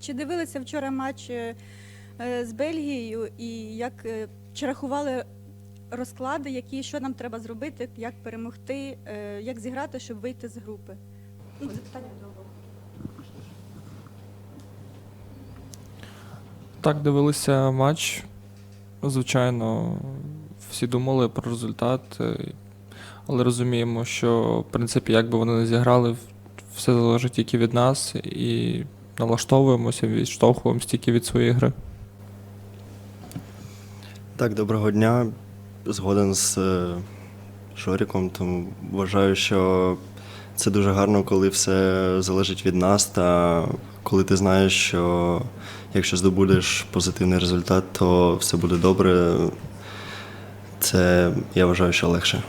Чи дивилися вчора матч е, е, з Бельгією і як е, чи рахували розклади, які що нам треба зробити, як перемогти, як зіграти, щоб вийти з групи? Ну, до обох. Так, дивилися матч. Звичайно, всі думали про результат, але розуміємо, що в принципі, як би вони не зіграли, все залежить тільки від нас і налаштовуємося, відштовхуємося тільки від своєї гри. Так, доброго дня. Згоден з е, Жоріком, тому вважаю, що це дуже гарно, коли все залежить від нас, та коли ти знаєш, що якщо здобудеш позитивний результат, то все буде добре. Це я вважаю, що легше.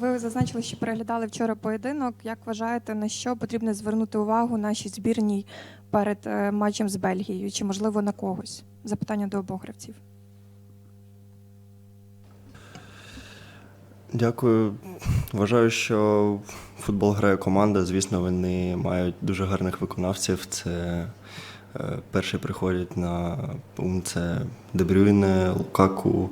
Ви зазначили, що переглядали вчора поєдинок. Як вважаєте, на що потрібно звернути увагу нашій збірній перед е, матчем з Бельгією? Чи можливо на когось? Запитання до обох гравців. Дякую. Вважаю, що футбол грає команда. Звісно, вони мають дуже гарних виконавців. Це е, перший приходять на це Дебрюйне, Лукаку,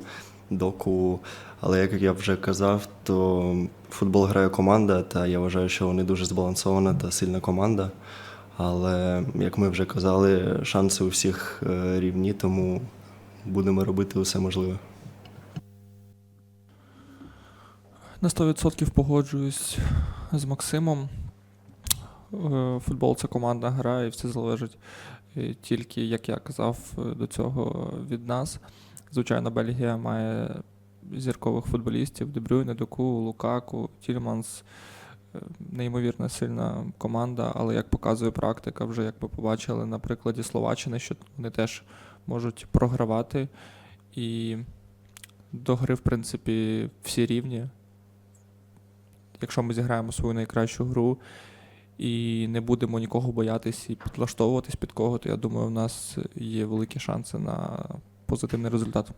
Доку. Але як я вже казав, то футбол грає команда, та я вважаю, що вони дуже збалансована та сильна команда. Але, як ми вже казали, шанси у всіх е, рівні, тому будемо робити усе можливе. На 100% погоджуюсь з Максимом. Е, Футбол це командна гра, і все залежить е, тільки, як я казав, до цього від нас. Звичайно, Бельгія має зіркових футболістів: Дебрюйне, Доку, Лукаку, Тільманс. Неймовірно сильна команда, але як показує практика, вже як ми побачили на прикладі Словаччини, що вони теж можуть програвати. І до гри, в принципі, всі рівні якщо ми зіграємо свою найкращу гру і не будемо нікого боятись і підлаштовуватись під кого, то я думаю, у нас є великі шанси на позитивний результат.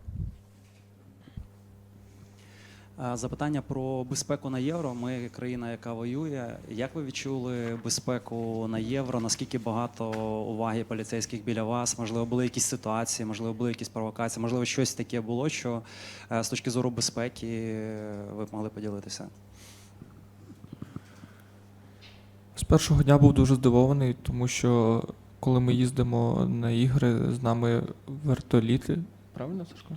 Е, Запитання про безпеку на євро. Ми країна, яка воює. Як ви відчули безпеку на євро? Наскільки багато уваги поліцейських біля вас? Можливо, були якісь ситуації, можливо, були якісь провокації, можливо, щось таке було, що е, з точки зору безпеки е, ви б могли поділитися? З першого дня був дуже здивований, тому що коли ми їздимо на ігри, з нами вертоліти. Правильно, Сашко?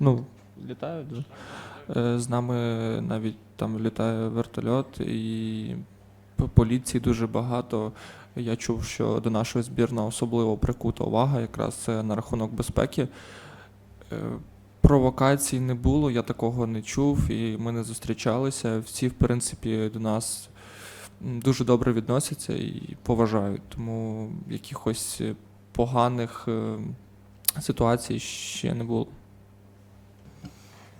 Ну, літають. Е, З нами навіть там літає вертольот, і поліції дуже багато. Я чув, що до нашої збірної особливо прикута увага, якраз це на рахунок безпеки. Е, Провокацій не було, я такого не чув, і ми не зустрічалися. Всі, в принципі, до нас дуже добре відносяться і поважають. Тому якихось поганих е, ситуацій ще не було.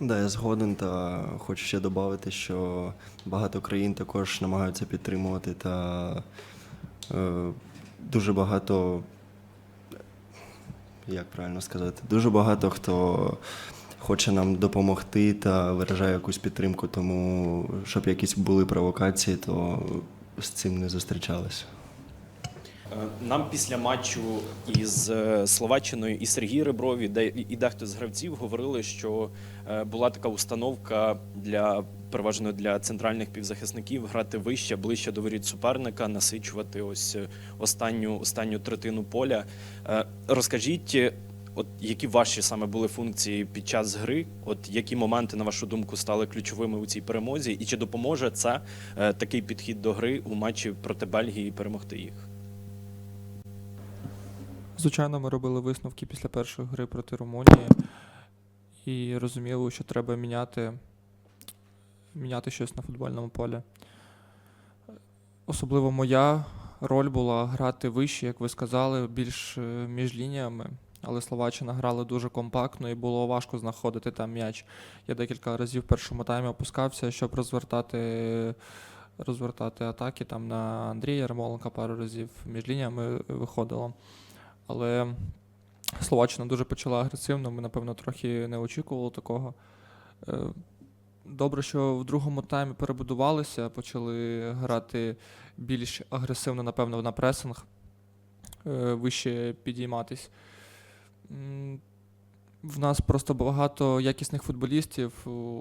Да, я згоден та хочу ще додати, що багато країн також намагаються підтримувати та е, дуже багато, як правильно сказати, дуже багато хто хоче нам допомогти та виражає якусь підтримку, тому щоб якісь були провокації, то з цим не зустрічалися. Е, Нам після матчу із е, Словаччиною і Сергій Ребров і де- і дехто з гравців говорили, що е, була така установка для переважно для центральних півзахисників грати вище, ближче до воріт суперника, насичувати ось останню останню третину поля. Розкажіть, от які ваші саме були функції під час гри? От які моменти, на вашу думку, стали ключовими у цій перемозі, і чи допоможе це такий підхід до гри у матчі проти Бельгії перемогти їх? Звичайно, ми робили висновки після першої гри проти Румунії і розуміли, що треба міняти, міняти щось на футбольному полі. Особливо моя роль була грати вище, як ви сказали, більш е, між лініями. Але Словаччина грала дуже компактно і було важко знаходити там м'яч. Я декілька разів в першому таймі опускався, щоб розвертати, розвертати атаки. Там на Андрія Ярмоленка пару разів між лініями виходило. Але Словаччина дуже почала агресивно. Ми, напевно, трохи не очікували такого. Е, Добре, що в другому таймі перебудувалися, почали грати більш агресивно, напевно, на пресинг. е, вище підійматись. В нас просто багато якісних футболістів,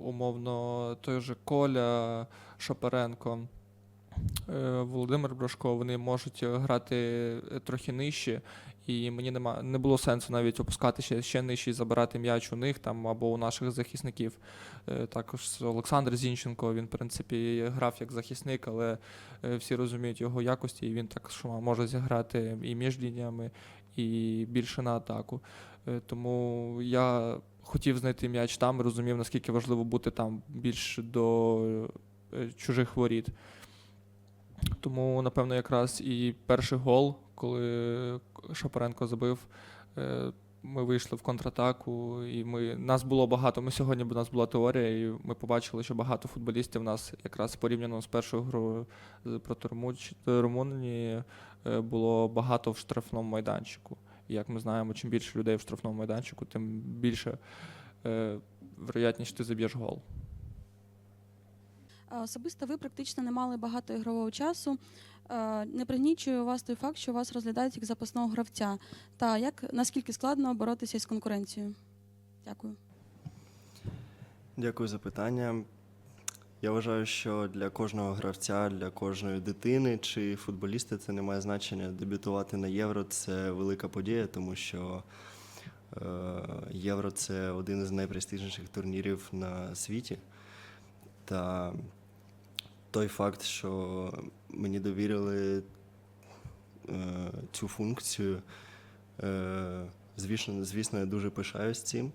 умовно, той же Коля, Шапаренко, е, Володимир Брашко, вони можуть грати е, трохи нижче, і мені нема, не було сенсу навіть опускати ще, нижче і забирати м'яч у них там або у наших захисників. Е, Також Олександр Зінченко, він, в принципі, грав як захисник, але е, всі розуміють його якості, і він так може зіграти і між лініями, і більше на атаку. Е, Тому я хотів знайти м'яч там, розумів, наскільки важливо бути там більш до е, чужих воріт. Тому, напевно, якраз і перший гол, коли Шапаренко забив, е, ми вийшли в контратаку, і ми, нас було багато. Ми сьогодні у нас була теорія, і ми побачили, що багато футболістів у нас якраз порівняно з першою грою проти Румунії е, було багато в штрафному майданчику. І як ми знаємо, чим більше людей в штрафному майданчику, тим більше е, вероятність, що ти заб'єш гол. А Особисто ви практично не мали багато ігрового часу. Е, Не пригнічує вас той факт, що вас розглядають як запасного гравця. Та як наскільки складно боротися із конкуренцією? Дякую. Дякую за питання. Я вважаю, що для кожного гравця, для кожної дитини чи футболіста це не має значення. Дебютувати на євро це велика подія, тому що е, євро це один із найпрестижніших турнірів на світі. Та той факт, що мені довірили е, цю функцію, е, звісно, звісно, я дуже пишаюсь цим.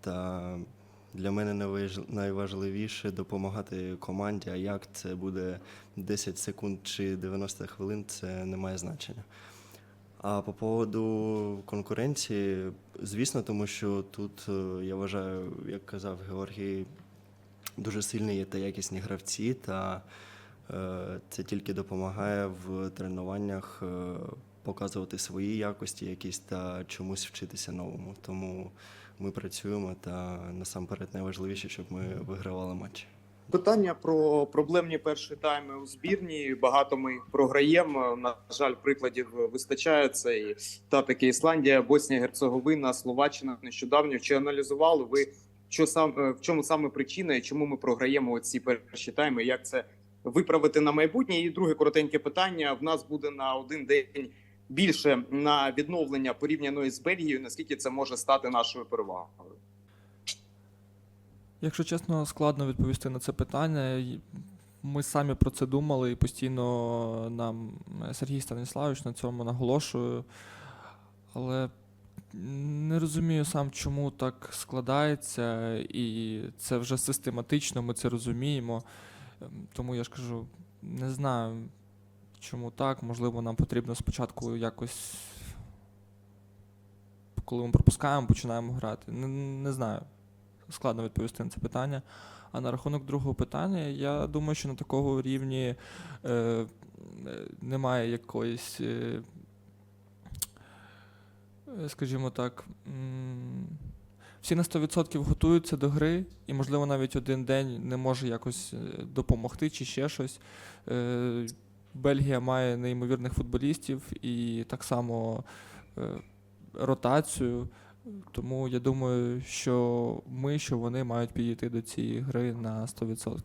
Та для мене найважливіше допомагати команді, а як це буде 10 секунд чи 90 хвилин, це не має значення. А по поводу конкуренції, звісно, тому що тут, е, я вважаю, як казав Георгій, дуже сильні є та якісні гравці, та е, це тільки допомагає в тренуваннях е, показувати свої якості якісь та чомусь вчитися новому. Тому ми працюємо та насамперед найважливіше, щоб ми вигравали матчі. Питання про проблемні перші тайми у збірні. Багато ми програємо. На жаль, прикладів вистачає. Це і та таки Ісландія, Боснія, Герцеговина, Словаччина. Нещодавно чи аналізували ви, що сам е, в чому саме причина і чому ми програємо ці перші тайми? Як це виправити на майбутнє? І друге коротеньке питання: в нас буде на один день більше на відновлення порівняно із Бельгією. Наскільки це може стати нашою перевагою? Якщо чесно, складно відповісти на це питання. Ми самі про це думали і постійно нам Сергій Станіславович на цьому наголошує. Але не розумію сам, чому так складається, і це вже систематично, ми це розуміємо. Ем, Тому я ж кажу, не знаю, чому так. Можливо, нам потрібно спочатку якось, коли ми пропускаємо, починаємо грати. Не, не знаю складно відповісти на це питання. А на рахунок другого питання, я думаю, що на такого рівні е, е, немає якоїсь, е, скажімо так, всі на 100% готуються до гри, і, можливо, навіть один день не може якось е, допомогти чи ще щось. Е, Бельгія має неймовірних футболістів і так само е, ротацію. Тому я думаю, що ми, що вони мають підійти до цієї гри на 100%.